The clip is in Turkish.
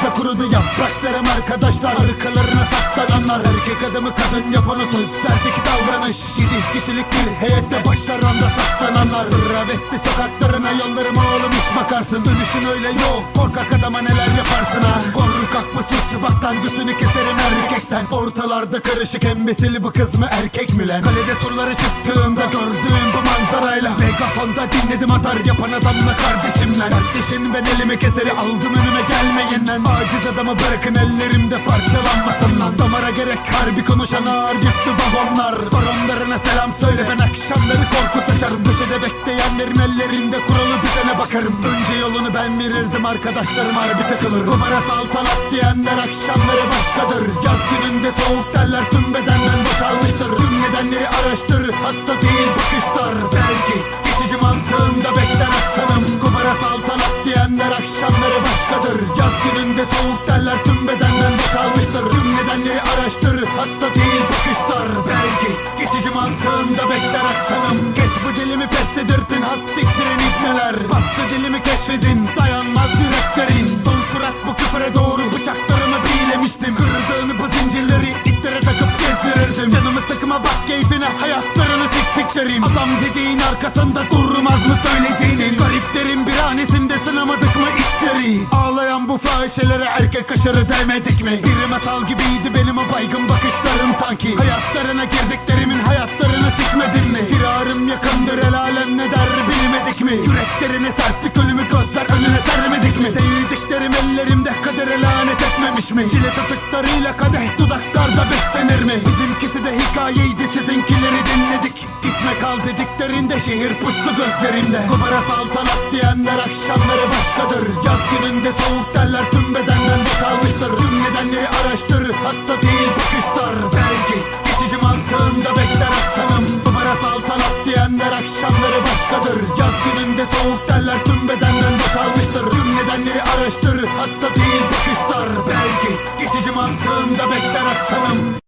Yapraklarım arkadaşlar. Arkalarına saklananlar Erkek adamı kadın yapan o sözlerdeki davranış. Yedi kişilik bir heyette başlar anda saklananlar. Travesti sokaklarına yollarıma oğlum iş bakarsın. Dönüşün öyle yok. Korkak adama neler yaparsın ha? Korkak mı sus bak lan götünü keserim erkek sen. Ortalarda karışık embesil bu kız mı erkek mi lan? Kalede soruları çıktığımda gördüğüm bu manzarayla. Megafonda dinledim atar yapan adamla kardeşimle Kardeşin ben elime keseri aldım önüme gelmeyin lan Aciz adamı bırakın ellerimde parçalanmasın lan Damara gerek harbi konuşan ağır yüklü vagonlar. Baronlarına selam söyle. Ben akşamları korku saçarım. Köşede bekleyenlerin ellerinde kuralı düzene bakarım. Önce yolunu ben verirdim. Arkadaşlarım harbi takılır. Kumara saltanat diyenler akşamları başkadır. Yaz gününde soğuk derler. Tüm bedenden boşalmıştır. Tüm nedenleri araştır. Hasta değil bakışlar akşamları başkadır. Yaz gününde soğuk derler tüm bedenden boşalmıştır. Tüm nedenleri araştır hasta değil bakışlar Belki geçici mantığında bekler aslanım. Kes bu dilimi pes edirtin has siktirin ibneler Bastı dilimi keşfedin dayanmaz yüreklerin. Son surat bu küfre doğru bıçaklarımı bilemiştim. Kırdığını bu zincirleri itlere takıp gezdirirdim. Canımı sıkma bak keyfine hayatlarını siktiklerim. Adam dediğin arkasında durmaz mı söylediğinin? Gariplerin bir hanesinde sınamadık bu fahişelere erkek aşırı demedik mi? Bir masal gibiydi benim o baygın bakışlarım sanki. Hayatlarına girdiklerimin hayatlarını sikmedim mi? Firarım yakındır el alem ne der bilmedik mi? Yüreklerine serttik ölümü gözler önüne sermedik mi? Sevdiklerim ellerimde kadere lanet etmemiş mi? Cilet atıklarıyla kadeh dudaklarda beslenir mi? Bizimkisi de hikayeydi sizinkileri dinledik Gitme kal dediklerinde şehir pusu gözlerimde Kumara saltanat diyenler akşamları başkadır. Yaz gününde soğuk derler tüm bedenden boşalmıştır. Tüm nedenleri araştır hasta değil bakışlar Belki geçici mantığında bekler aslanım. Kumara saltanat diyenler akşamları başkadır. Yaz gününde soğuk derler tüm bedenden boşalmıştır. Tüm nedenleri araştır hasta değil bakışlar Belki geçici mantığında bekler aslanım